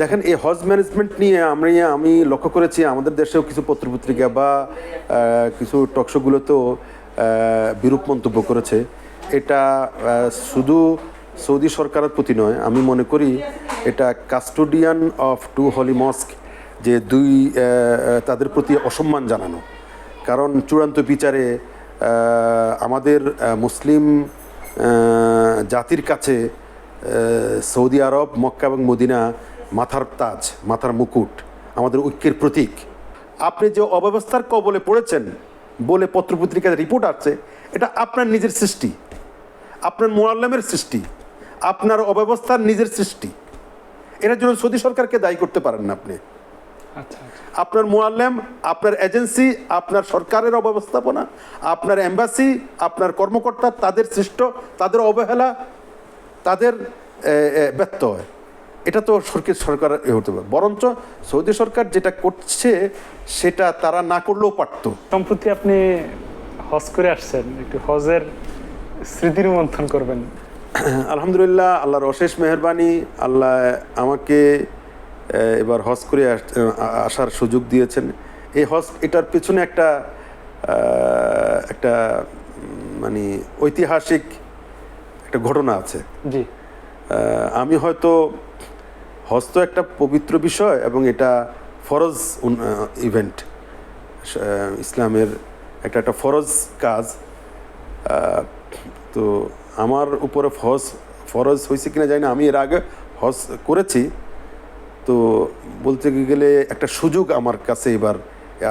দেখেন, এই হজ ম্যানেজমেন্ট নিয়ে আমি আমি লক্ষ্য করেছি, আমাদের দেশেও কিছু পত্রপত্রিকা বা কিছু টকশোগুলোতেও বিরূপ মন্তব্য করেছে। এটা শুধু সৌদি সরকারের প্রতি নয়, আমি মনে করি এটা custodian of two holy mosque যে দুই তাদের প্রতি অসম্মান জানানো। কারণ চূড়ান্ত বিচারে আমাদের মুসলিম জাতির কাছে সৌদি আরব, মক্কা এবং মদিনা মাথার তাজ মাথার মুকুট আমাদের ঐক্যের প্রতীক। আপনি যে অব্যবস্থার কবলে পড়েছেন বলে পত্রপত্রিকায় রিপোর্ট আছে এটা আপনার নিজের সৃষ্টি। আপনার মোয়াল্লামের সৃষ্টি আপনার অব্যবস্থার নিজের সৃষ্টি। এটার জন্য সৌদি সরকারকে দায়ী করতে পারেন না আপনি। আচ্ছা আচ্ছা। আপনার মোয়াল্লেম আপনার এজেন্সি আপনার সরকারের অব্যবস্থাপনা আপনার এম্বাসি আপনার কর্মকর্তা তাদের সৃষ্ট তাদের অবহেলা তাদের ব্যর্থ ব্যত্যয়। এটা তো সরকার সরকার এ হতে পারে। বরঞ্চ সৌদি সরকার যেটা করছে সেটা তারা না করলেও পারতো। সম্প্রতি আপনি হজ করে আসছেন একটু হজের স্মৃতি রোমন্থন করবেন। আলহামদুলিল্লাহ আল্লাহর অশেষ মেহরবানি আল্লাহ আমাকে এবার হজ করে আস- আসার সুযোগ দিয়েছেন। এই হজ এটার পেছনে একটা একটা মানে ঐতিহাসিক একটা ঘটনা আছে। জি। আমি হয়তো হজ তো একটা পবিত্র বিষয় এবং এটা ফরজ ইভেন্ট ইসলামের একটা একটা ফরজ কাজ। তো আমার উপরে হজ ফরজ হয়েছে কিনা জানি না, আমি এর আগে হজ করেছি। তো বলতে গেলে একটা সুযোগ আমার কাছে এবার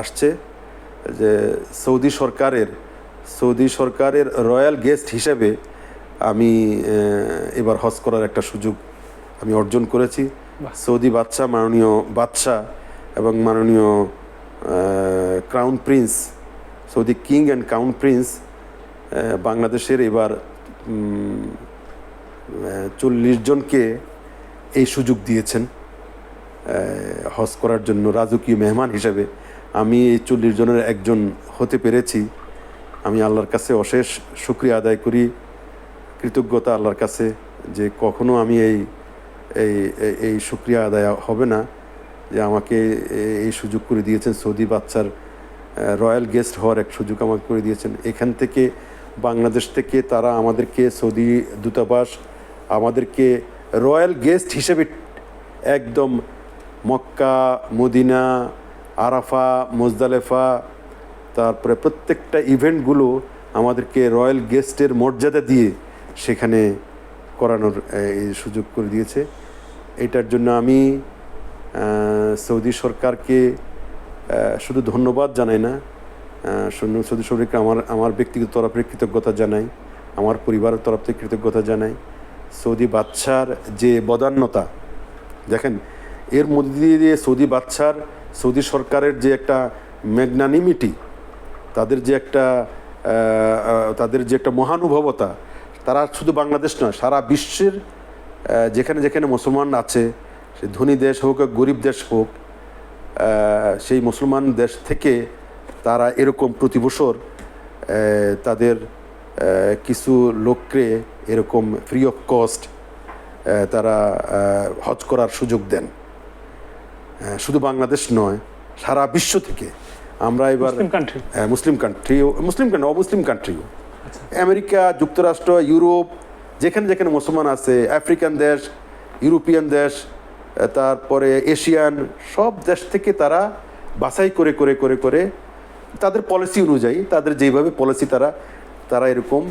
আসছে যে সৌদি সরকারের সৌদি সরকারের রয়্যাল গেস্ট হিসেবে আমি এবার হজ করার একটা সুযোগ আমি অর্জন করেছি। সৌদি বাদশা মাননীয় বাদশাহ এবং মাননীয় crown prince Saudi king and crown prince বাংলাদেশের এবার চল্লিশ জনকে এই সুযোগ দিয়েছেন হজ করার জন্য রাজকীয় মেহমান হিসেবে। আমি এই চল্লিশ জনের একজন হতে পেরেছি। আমি আল্লাহর কাছে অশেষ শুক্রিয়া আদায় করি। কৃতজ্ঞতা আল্লাহর কাছে যে কখনো আমি এই এই, এই- শুক্রিয়া আদায় হবে না যে আমাকে এই সুযোগ করে দিয়েছেন। সৌদি বাচ্চার রয়্যাল গেস্ট হওয়ার এক সুযোগ আমাকে করে দিয়েছেন। এখান থেকে বাংলাদেশ থেকে তারা আমাদেরকে সৌদি দূতাবাস, আমাদেরকে রয়্যাল গেস্ট হিসেবে একদম মক্কা, মদিনা, আরাফা, মোজদালেফা, তারপরে প্রত্যেকটা ইভেন্টগুলো আমাদেরকে রয়্যাল গেস্টের মর্যাদা দিয়ে সেখানে করানোর এই সুযোগ করে দিয়েছে। এটার জন্য আমি সৌদি সরকারকে শুধু ধন্যবাদ জানাই না সৌদি সরকারকে আমার আমার ব্যক্তিগত তরফে কৃতজ্ঞতা জানাই, আমার পরিবারের তরফ থেকে কৃতজ্ঞতা জানাই। সৌদি বাচ্চার যে বদান্যতা, দেখেন, এর মধ্যে দিয়ে সৌদি বাচ্চার সৌদি সরকারের যে একটা ম্যাগনানিমিটি তাদের যে একটা তাদের যে একটা মহানুভবতা, তারা শুধু বাংলাদেশ নয়, সারা বিশ্বের যেখানে যেখানে মুসলমান আছে সে ধনী দেশ হোক গরিব দেশ হোক সেই মুসলমান দেশ থেকে তারা এরকম প্রতি বছর তাদের কিছু লোককে এরকম ফ্রি অফ কস্ট তারা হজ করার সুযোগ দেন। শুধু বাংলাদেশ নয় সারা বিশ্ব থেকে। আমরা এবার মুসলিম হ্যাঁ, মুসলিম কান্ট্রি মুসলিম কান্ট্রি অমুসলিম কান্ট্রিও আমেরিকা যুক্তরাষ্ট্র ইউরোপ যেখানে যেখানে মুসলমান আছে, আফ্রিকান দেশ, ইউরোপিয়ান দেশ তারপরে এশিয়ান, সব দেশ থেকে তারা বাছাই করে করে করে করে তাদের পলিসি অনুযায়ী, তাদের যেভাবে পলিসি তারা তারা এরকম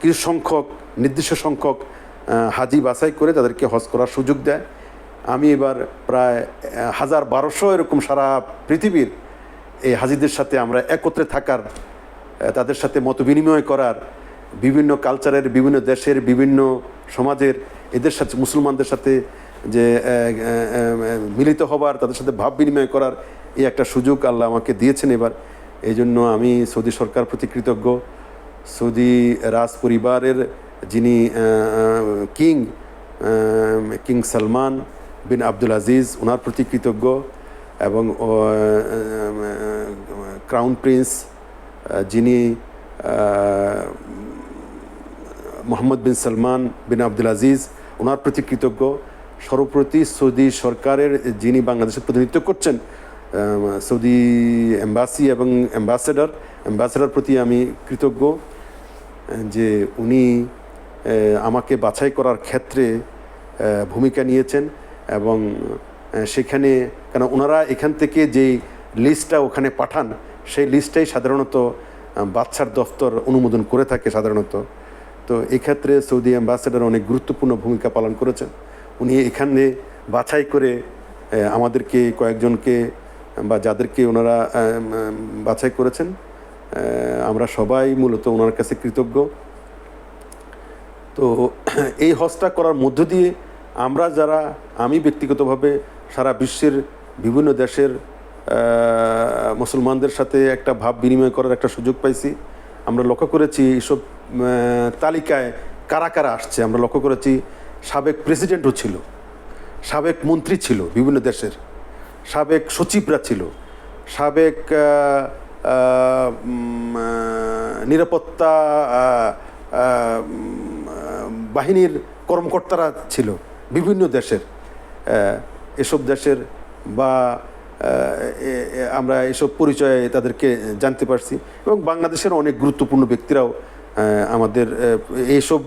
কিছু সংখ্যক নির্দিষ্ট সংখ্যক হাজি বাছাই করে তাদেরকে হজ করার সুযোগ দেয়। আমি এবার প্রায় হাজার বারোশো এরকম সারা পৃথিবীর এই হাজিদের সাথে আমরা একত্রে থাকার তাদের সাথে মত বিনিময় করার বিভিন্ন কালচারের বিভিন্ন দেশের বিভিন্ন সমাজের এদের সাথে মুসলমানদের সাথে যে মিলিত হবার তাদের সাথে ভাব বিনিময় করার এই একটা সুযোগ আল্লাহ আমাকে দিয়েছেন এবার এই জন্য আমি সৌদি সরকার প্রতি কৃতজ্ঞ সৌদি রাজ পরিবারের যিনি king king Salman bin Abdul Aziz ওনার প্রতি কৃতজ্ঞ এবং ক্রাউন প্রিন্স যিনি মোহাম্মদ বিন সালমান বিন আব্দুল আজিজ ওনার প্রতি কৃতজ্ঞ। সর্বপ্রতি সৌদি সরকারের যিনি বাংলাদেশের প্রতিনিধিত্ব করছেন সৌদি এম্বাসি এবং অ্যাম্বাসেডর অ্যাম্বাসেডর প্রতি আমি কৃতজ্ঞ, যে উনি আমাকে বাছাই করার ক্ষেত্রে ভূমিকা নিয়েছেন এবং সেখানে কেন ওনারা এখান থেকে যে লিস্টটা ওখানে পাঠান, সেই লিস্টটাই সাধারণত বাচ্চার দফতর অনুমোদন করে থাকে সাধারণত। তো এক্ষেত্রে সৌদি অ্যাম্বাসেডার অনেক গুরুত্বপূর্ণ ভূমিকা পালন করেছেন। উনি এখানে বাছাই করে আমাদেরকে কয়েকজনকে বা যাদেরকে ওনারা বাছাই করেছেন আমরা সবাই মূলত ওনার কাছে কৃতজ্ঞ। তো এই হজটা করার মধ্য দিয়ে আমরা যারা, আমি ব্যক্তিগতভাবে সারা বিশ্বের বিভিন্ন দেশের মুসলমানদের সাথে একটা ভাব বিনিময় করার একটা সুযোগ পাইছি। আমরা লক্ষ্য করেছি এইসব তালিকায় কারা কারা আসছে? আমরা লক্ষ্য করেছি সাবেক প্রেসিডেন্টও ছিল, সাবেক মন্ত্রী ছিল বিভিন্ন দেশের, সাবেক সচিবরা ছিল, সাবেক নিরাপত্তা বাহিনীর কর্মকর্তারা ছিল বিভিন্ন দেশের এসব দেশের বা আমরা এসব পরিচয়ে তাদেরকে জানতে পারছি এবং বাংলাদেশের অনেক গুরুত্বপূর্ণ ব্যক্তিরাও আমাদের এইসব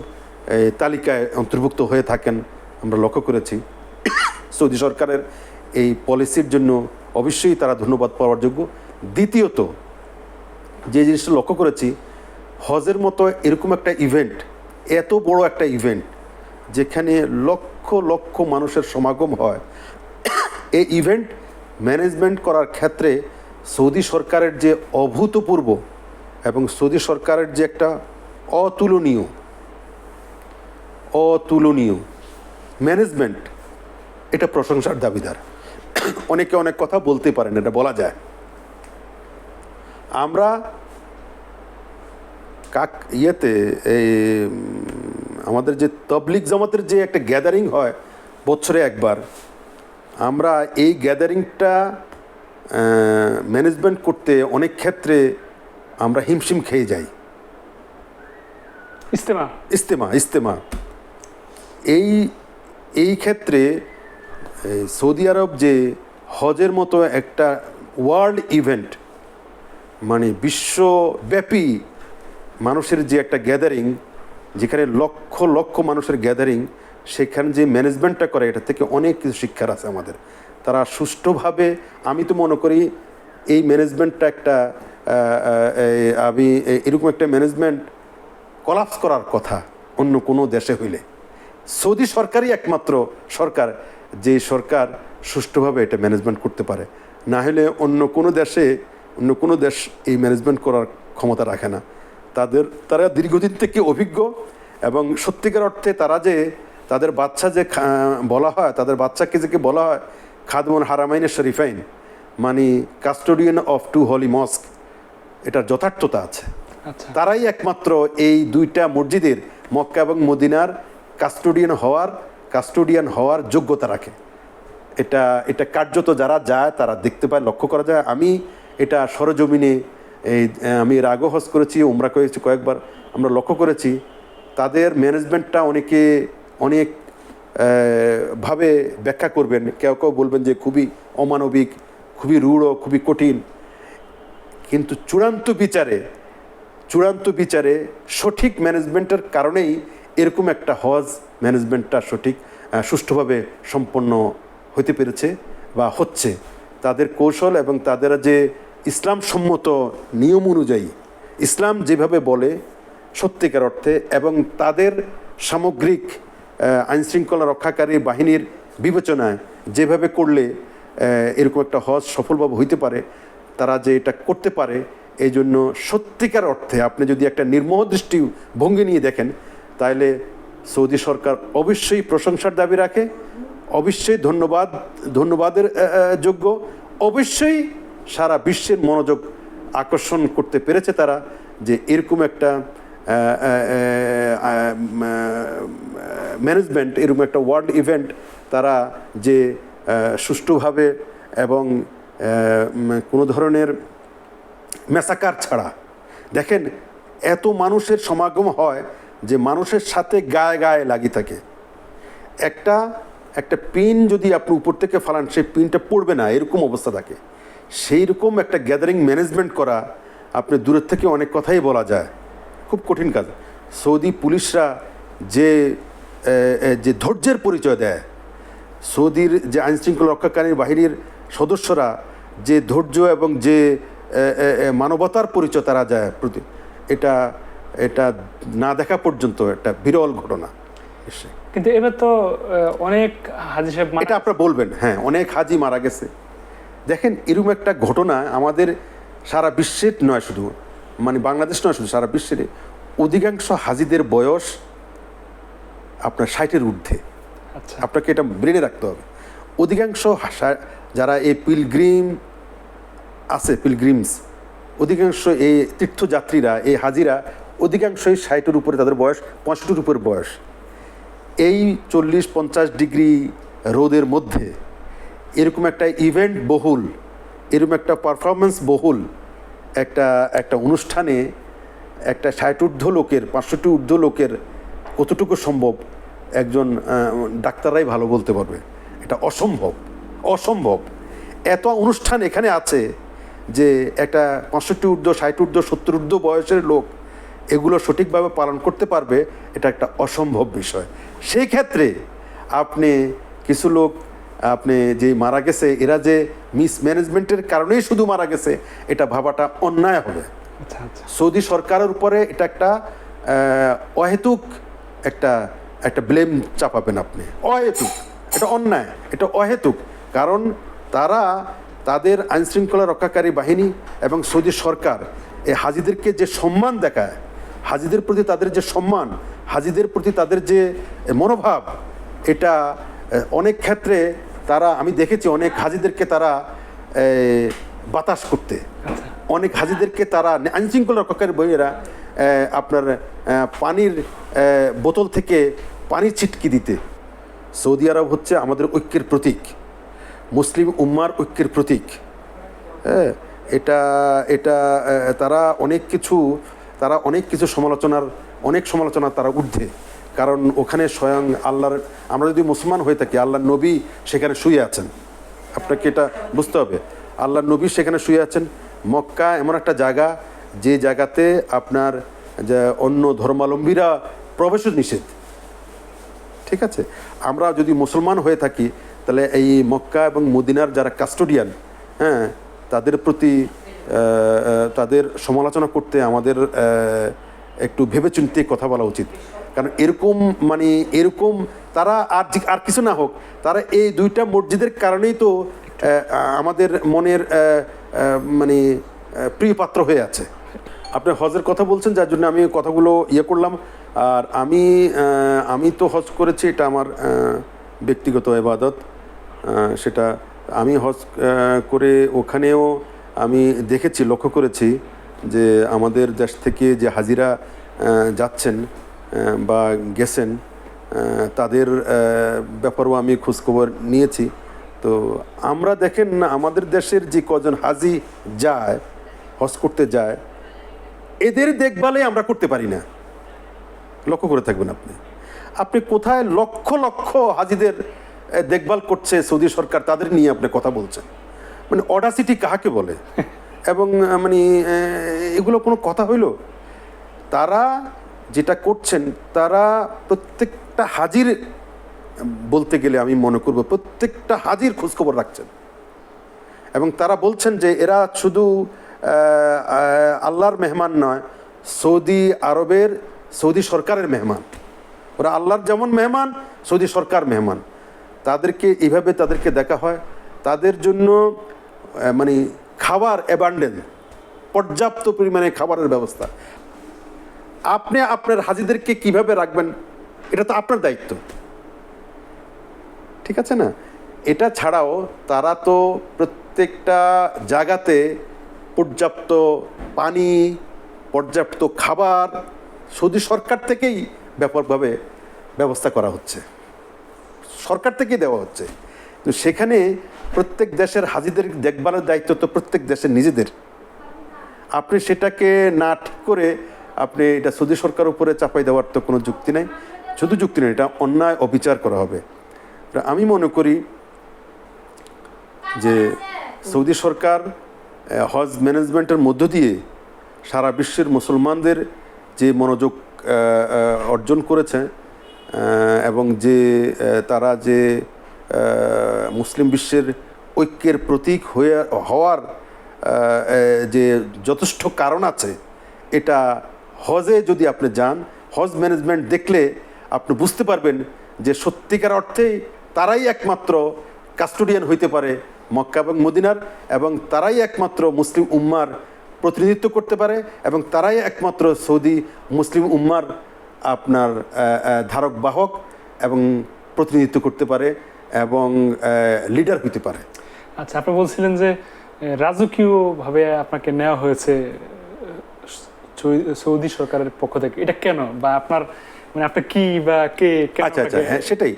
তালিকায় অন্তর্ভুক্ত হয়ে থাকেন, আমরা লক্ষ্য করেছি। সৌদি সরকারের এই পলিসির জন্য অবশ্যই তারা ধন্যবাদ পাওয়ার যোগ্য। দ্বিতীয়ত, যে জিনিসটা লক্ষ্য করেছি, হজের মতো এরকম একটা ইভেন্ট, এত বড় একটা ইভেন্ট, যেখানে লক্ষ লক্ষ মানুষের সমাগম হয়। এই ইভেন্ট ম্যানেজমেন্ট করার ক্ষেত্রে সৌদি সরকারের যে অভূতপূর্ব এবং সৌদি সরকারের যে একটা অতুলনীয় অতুলনীয় ম্যানেজমেন্ট, এটা প্রশংসার দাবিদার। অনেকে অনেক কথা বলতে পারেন, এটা বলা যায়। আমরা কাক ইয়েতে, এই আমাদের যে তবলিক জামাতের যে একটা গ্যাদারিং হয়, বছরে একবার আমরা এই গ্যাদারিংটা ম্যানেজমেন্ট করতে অনেক ক্ষেত্রে আমরা হিমশিম খেয়ে যাই। ইস্তেমা। ইস্তেমা ইস্তেমা। এই এই ক্ষেত্রে সৌদি আরব যে হজের মতো একটা ওয়ার্ল্ড ইভেন্ট মানে বিশ্বব্যাপী মানুষের যে একটা গ্যাদারিং যেখানে লক্ষ লক্ষ মানুষের গ্যাদারিং সেখানে যে ম্যানেজমেন্টটা করে, এটা থেকে অনেক কিছু শিক্ষার আছে আমাদের। তারা সুষ্ঠুভাবে, আমি তো মনে করি এই ম্যানেজমেন্টটা একটা আমি এরকম একটা ম্যানেজমেন্ট কলাপস করার কথা অন্য কোনো দেশে হইলে। সৌদি সরকারই একমাত্র সরকার যে সরকার সুষ্ঠুভাবে এটা ম্যানেজমেন্ট করতে পারে। না হলে অন্য কোনো দেশে, অন্য কোনো দেশ এই ম্যানেজমেন্ট করার ক্ষমতা রাখে না। তাদের, তারা দীর্ঘদিন থেকে অভিজ্ঞ এবং সত্যিকার অর্থে তারা যে তাদের বাচ্চা যে খা- বলা হয় তাদের বাচ্চাকে যে বলা হয় খাদমন হারামাইনের শরীফাইন মানে custodian of two holy mosque এটার যথার্থতা আছে। আচ্ছা। তারাই একমাত্র এই দুইটা মসজিদের মক্কা এবং মদিনার কাস্টোডিয়ান হওয়ার কাস্টোডিয়ান হওয়ার যোগ্যতা রাখে। এটা এটা কার্যত যারা যায় তারা দেখতে পায় লক্ষ্য করা যায়। আমি এটা সরজমিনে এই আমি আগেও হজ করেছি উমরা করেছি কয়েকবার। আমরা লক্ষ্য করেছি তাদের ম্যানেজমেন্টটা অনেকে অনেক ভাবে ব্যাখ্যা করবেন। কেউ কেউ বলবেন যে খুবই অমানবিক, খুবই রূঢ়, খুবই কঠিন। কিন্তু চূড়ান্ত বিচারে চূড়ান্ত বিচারে সঠিক ম্যানেজমেন্টের কারণেই এরকম একটা হজ ম্যানেজমেন্টটা সঠিক সুষ্ঠুভাবে সম্পন্ন হতে পেরেছে বা হচ্ছে। তাদের কৌশল এবং তাদের যে ইসলাম সম্মত নিয়ম অনুযায়ী, ইসলাম যেভাবে বলে সত্যিকার অর্থে এবং তাদের সামগ্রিক আইন শৃঙ্খলা রক্ষাকারী বাহিনীর বিবেচনায় যেভাবে করলে এরকম একটা হজ সফলভাবে হইতে পারে, তারা যে এটা করতে পারে, এই জন্য সত্যিকার অর্থে আপনি যদি একটা নির্মোহ দৃষ্টি ভঙ্গি নিয়ে দেখেন তাহলে সৌদি সরকার অবশ্যই প্রশংসার দাবি রাখে, অবশ্যই ধন্যবাদ, ধন্যবাদের যোগ্য, অবশ্যই সারা বিশ্বের মনোযোগ আকর্ষণ করতে পেরেছে তারা যে এরকম একটা ম্যানেজমেন্ট এরকম একটা ওয়ার্ল্ড ইভেন্ট তারা যে সুষ্ঠুভাবে এবং কোনো ধরনের মেসাকার ছাড়া। দেখেন, এত মানুষের সমাগম হয় যে মানুষের সাথে গায়ে গায়ে লাগি থাকে। একটা একটা পিন যদি আপনি উপর থেকে ফালান, সেই পিনটা পড়বে না, এরকম অবস্থা থাকে। সেই রকম একটা গ্যাদারিং ম্যানেজমেন্ট করা, আপনি দূরের থেকে অনেক কথাই বলা যায়। খুব কঠিন কাজ। সৌদি পুলিশরা যে যে ধৈর্যের পরিচয় দেয় সৌদির যে আইনশৃঙ্খলা রক্ষাকারী বাহিনীর সদস্যরা যে ধৈর্য এবং যে মানবতার পরিচয় তারা যায় প্রতি এটা এটা না দেখা পর্যন্ত একটা বিরল ঘটনা। কিন্তু এবার তো অনেক হাজি সাহেব এটা আপনারা বলবেন হ্যাঁ অনেক হাজি মারা গেছে। দেখেন এরকম একটা ঘটনা আমাদের সারা বিশ্বের নয় শুধু মানে বাংলাদেশ নয় শুধু সারা বিশ্বের অধিকাংশ হাজিদের বয়স আপনার ষাটের ঊর্ধ্বে। আচ্ছা। আপনাকে এটা ব্রেনে রাখতে হবে। অধিকাংশ যারা এই পিলগ্রিম আছে পিলগ্রিমস অধিকাংশ এই তীর্থযাত্রীরা এই হাজিরা অধিকাংশই ষাটের উপরে তাদের বয়স পঁয়ষট্টির উপরে বয়স। এই চল্লিশ পঞ্চাশ ডিগ্রি রোদের মধ্যে এরকম একটা ইভেন্ট বহুল এরকম একটা পারফরমেন্স বহুল একটা একটা অনুষ্ঠানে একটা ষাট ঊর্ধ্ব লোকের, পাঁচষট্টি ঊর্ধ্ব লোকের কতটুকু সম্ভব একজন ডাক্তাররাই ভালো বলতে পারবে? এটা অসম্ভব অসম্ভব। এত অনুষ্ঠান এখানে আছে যে একটা পঁয়ষট্টি ঊর্ধ্ব, ষাট ঊর্ধ্ব, সত্তর ঊর্ধ্ব বয়সের লোক এগুলো সঠিকভাবে পালন করতে পারবে, এটা একটা অসম্ভব বিষয়। সেই ক্ষেত্রে আপনি কিছু লোক আপনি যে মারা গেছে এরা যে মিসম্যানেজমেন্টের কারণেই শুধু মারা গেছে এটা ভাবাটা অন্যায় হবে। আচ্ছা আচ্ছা। সৌদি সরকারের উপরে এটা একটা অহেতুক একটা একটা ব্লেম চাপাবেন আপনি। অহেতুক এটা অন্যায় এটা অহেতুক। কারণ তারা তাদের আইনশৃঙ্খলা রক্ষাকারী বাহিনী এবং সৌদি সরকার এই হাজিদেরকে যে সম্মান দেখায় হাজিদের প্রতি তাদের যে সম্মান হাজিদের প্রতি তাদের যে মনোভাব এটা অনেক ক্ষেত্রে তারা, আমি দেখেছি অনেক হাজিদেরকে তারা বাতাস করতে। অনেক হাজিদেরকে তারা, আইনশৃঙ্খলা রক্ষাকারী বইয়েরা আপনার পানির বোতল থেকে পানি ছিটকি দিতে। সৌদি আরব হচ্ছে আমাদের ঐক্যের প্রতীক। মুসলিম উম্মার ঐক্যের প্রতীক। হ্যাঁ এটা এটা তারা অনেক কিছু, তারা অনেক কিছু সমালোচনার, অনেক সমালোচনা তারা ঊর্ধ্বে। কারণ ওখানে স্বয়ং আল্লাহর, আমরা যদি মুসলমান হয়ে থাকি, আল্লাহর নবী সেখানে শুয়ে আছেন। আপনাকে এটা বুঝতে হবে। আল্লাহর নবী সেখানে শুয়ে আছেন। মক্কা এমন একটা জায়গা, যে জায়গাতে আপনার অন্য ধর্মাবলম্বীরা প্রবেশ নিষেধ। ঠিক আছে? আমরা যদি মুসলমান হয়ে থাকি, তাহলে এই মক্কা এবং মদিনার যারা কাস্টোডিয়ান হ্যাঁ তাদের প্রতি তাদের সমালোচনা করতে আমাদের একটু ভেবেচিন্তে কথা বলা উচিত। কারণ এরকম মানে এরকম তারা আর আর কিছু না হোক, তারা এই দুইটা মসজিদের কারণেই তো আমাদের মনের মানে প্রিয় পাত্র হয়ে আছে। আপনি হজের কথা বলছেন, যার জন্য আমি কথাগুলো ইয়ে করলাম। আর আমি আমি তো হজ করেছি, এটা আমার ব্যক্তিগত এবাদত। সেটা আমি হজ করে ওখানেও আমি দেখেছি, লক্ষ্য করেছি যে আমাদের দেশ থেকে যে হাজিরা যাচ্ছেন বা গেছেন তাদের ব্যাপারেও আমি খোঁজখবর নিয়েছি। তো আমরা দেখেন না আমাদের দেশের যে কজন হাজি যায় হজ করতে যায় এদের দেখভালে আমরা করতে পারি না। লক্ষ্য করে থাকবেন আপনি। আপনি কোথায় লক্ষ লক্ষ হাজিদের দেখভাল করছে সৌদি সরকার তাদের নিয়ে আপনি কথা বলছেন। মানে অডাসিটি কাহাকে বলে? এবং মানে এগুলো কোনো কথা হইল? তারা যেটা করছেন, তারা প্রত্যেকটা হাজির, বলতে গেলে আমি মনে করব, প্রত্যেকটা হাজির খোঁজখবর রাখছেন। এবং তারা বলছেন যে এরা শুধু আল্লাহর মেহমান নয়, সৌদি আরবের, সৌদি সরকারের মেহমান। ওরা আল্লাহর যেমন মেহমান, সৌদি সরকার মেহমান। তাদেরকে এইভাবে তাদেরকে দেখা হয়। তাদের জন্য মানে খাবার অ্যাবান্ডেন পর্যাপ্ত পরিমাণে খাবারের ব্যবস্থা। আপনি আপনার হাজিদেরকে কীভাবে রাখবেন, এটা তো আপনার দায়িত্ব। ঠিক আছে না? এটা ছাড়াও তারা তো প্রত্যেকটা জায়গাতে পর্যাপ্ত পানি, পর্যাপ্ত খাবার, সৌদি সরকার থেকেই ব্যাপকভাবে ব্যবস্থা করা হচ্ছে। সরকার থেকেই দেওয়া হচ্ছে। তো সেখানে প্রত্যেক দেশের হাজিদের দেখভালের দায়িত্ব তো প্রত্যেক দেশের নিজেদের। আপনি সেটাকে না ঠিক করে আপনি এটা সৌদি সরকার উপরে চাপাই দেওয়ার তো কোনো যুক্তি নেই। শুধু যুক্তি নেই, এটা অন্যায় অবিচার করা হবে। আমি মনে করি যে সৌদি সরকার হজ ম্যানেজমেন্টের মধ্য দিয়ে সারা বিশ্বের মুসলমানদের যে মনোযোগ অর্জন করেছে এবং যে তারা যে মুসলিম বিশ্বের ঐক্যের প্রতীক হয়ে, হওয়ার যে যথেষ্ট কারণ আছে, এটা হজে যদি আপনি যান, হজ ম্যানেজমেন্ট দেখলে আপনি বুঝতে পারবেন যে সত্যিকার অর্থেই তারাই একমাত্র কাস্টোডিয়ান হইতে পারে মক্কা এবং মদিনার এবং তারাই একমাত্র মুসলিম উম্মার প্রতিনিধিত্ব করতে পারে এবং তারাই একমাত্র সৌদি মুসলিম উম্মার আপনার ধারক বাহক এবং প্রতিনিধিত্ব করতে পারে এবং লিডার হইতে পারে। আচ্ছা আপনি বলছিলেন যে রাজকীয়ভাবে আপনাকে নেওয়া হয়েছে সৌদি সরকারের পক্ষ থেকে। এটা কেন? বা আপনার মানে আপনি কি বা কে আচ্ছা আচ্ছা হ্যাঁ সেটাই।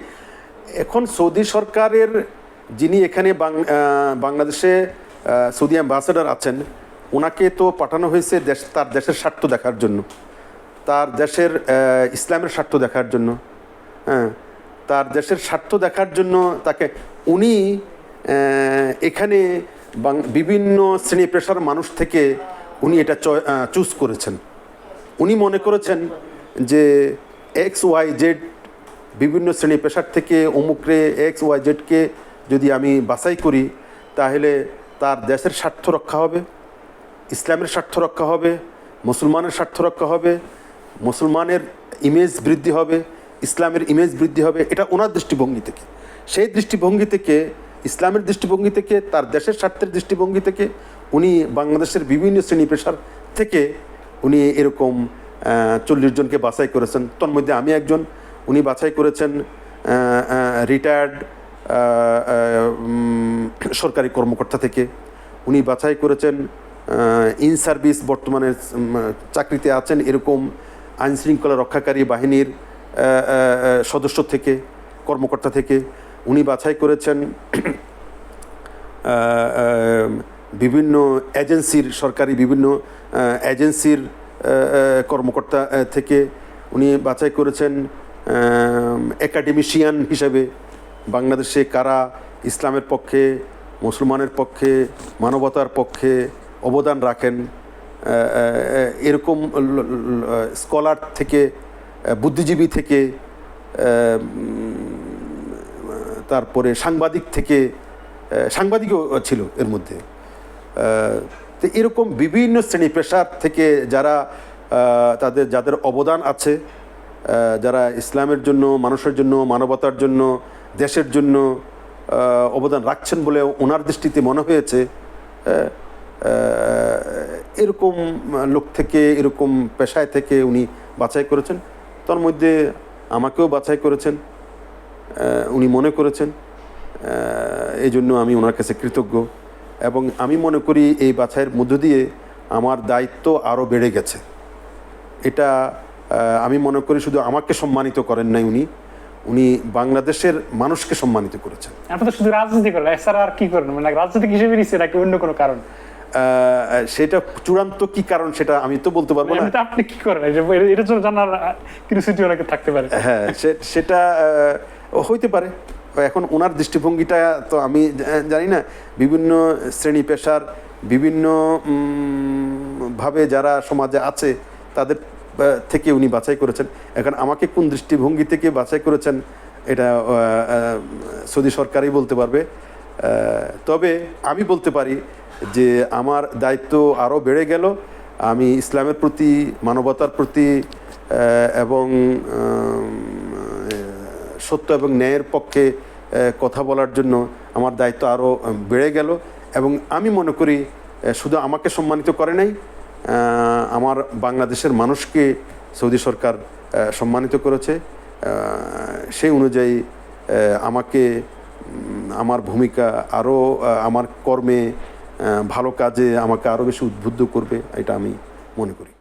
এখন সৌদি সরকারের যিনি এখানে বাংলাদেশে সৌদি অ্যাম্বাসেডর আছেন ওনাকে তো পাঠানো হয়েছে দেশ তার দেশের স্বার্থ দেখার জন্য। তার দেশের ইসলামের স্বার্থ দেখার জন্য। হ্যাঁ তার দেশের স্বার্থ দেখার জন্য তাকে উনি এখানে বিভিন্ন শ্রেণি পেশার মানুষ থেকে উনি এটা চুজ করেছেন। উনি মনে করেছেন যে এক্স ওয়াই জেড বিভিন্ন শ্রেণি পেশার থেকে অমুকরে এক্স ওয়াই জেডকে যদি আমি বাছাই করি, তাহলে তার দেশের স্বার্থ রক্ষা হবে, ইসলামের স্বার্থ রক্ষা হবে, মুসলমানের স্বার্থ রক্ষা হবে, মুসলমানের ইমেজ বৃদ্ধি হবে, ইসলামের ইমেজ বৃদ্ধি হবে, এটা ওনার দৃষ্টিভঙ্গি থেকে। সেই দৃষ্টিভঙ্গি থেকে, ইসলামের দৃষ্টিভঙ্গি থেকে, তার দেশের স্বার্থের দৃষ্টিভঙ্গি থেকে উনি বাংলাদেশের বিভিন্ন শ্রেণি পেশার থেকে উনি এরকম চল্লিশ জনকে বাছাই করেছেন। তন্মধ্যে আমি একজন, উনি বাছাই করেছেন রিটায়ার্ড সরকারি কর্মকর্তা থেকে। উনি বাছাই করেছেন ইন সার্ভিস বর্তমানে চাকরিতে আছেন এরকম আইনশৃঙ্খলা রক্ষাকারী বাহিনীর সদস্য থেকে, কর্মকর্তা থেকে। উনি বাছাই করেছেন বিভিন্ন এজেন্সির, সরকারি বিভিন্ন এজেন্সির কর্মকর্তা থেকে উনি বাছাই করেছেন একাডেমিশিয়ান হিসেবে। বাংলাদেশে কারা ইসলামের পক্ষে, মুসলমানের পক্ষে, মানবতার পক্ষে অবদান রাখেন এরকম স্কলার থেকে, বুদ্ধিজীবী থেকে তারপরে সাংবাদিক থেকে সাংবাদিকও ছিল এর মধ্যে। তো এরকম বিভিন্ন শ্রেণি পেশার থেকে যারা তাদের, যাদের অবদান আছে যারা ইসলামের জন্য, মানুষের জন্য, মানবতার জন্য, দেশের জন্য অবদান রাখছেন বলে ওনার দৃষ্টিতে মনে হয়েছে এরকম লোক থেকে, এরকম পেশায় থেকে উনি বাছাই করেছেন। তার মধ্যে আমাকেও বাছাই করেছেন উনি মনে করেছেন এই জন্য আমি ওনার কাছে কৃতজ্ঞ। এবং আমি মনে করি এই বাছাইয়ের মধ্য দিয়ে আমার দায়িত্ব আরও বেড়ে গেছে। এটা আমি মনে করি শুধু আমাকে সম্মানিত করেন নাই উনি উনি বাংলাদেশের মানুষকে সম্মানিত করেছেন। আপনি শুধু রাজনীতি করেন এছাড়া আর কি করেন? মানে রাজনীতিক হিসেবে নিচ্ছে নাকি অন্য কোনো কারণ? সেটা চূড়ান্ত কি কারণ সেটা আমি তো বলতে পারব না। এমনিতে আপনি কি করেন? এটা জন্য জানার অনেকে থাকতে পারে। হ্যাঁ সেটা হইতে পারে। এখন ওনার দৃষ্টিভঙ্গিটা তো আমি জানি না। বিভিন্ন শ্রেণি পেশার, বিভিন্ন ভাবে যারা সমাজে আছে, তাদের থেকে উনি বাছাই করেছেন। এখন আমাকে কোন দৃষ্টিভঙ্গি থেকে বাছাই করেছেন, এটা সৌদি সরকারই বলতে পারবে। তবে আমি বলতে পারি যে আমার দায়িত্ব আরও বেড়ে গেল। আমি ইসলামের প্রতি, মানবতার প্রতি এবং সত্য এবং ন্যায়ের পক্ষে কথা বলার জন্য আমার দায়িত্ব আরও বেড়ে গেল। এবং আমি মনে করি শুধু আমাকে সম্মানিত করে নাই আমার বাংলাদেশের মানুষকে সৌদি সরকার সম্মানিত করেছে। সেই অনুযায়ী আমাকে আমার ভূমিকা আরও আমার কর্মে ভালো কাজে আমাকে আরও বেশি উদ্বুদ্ধ করবে, এটা আমি মনে করি।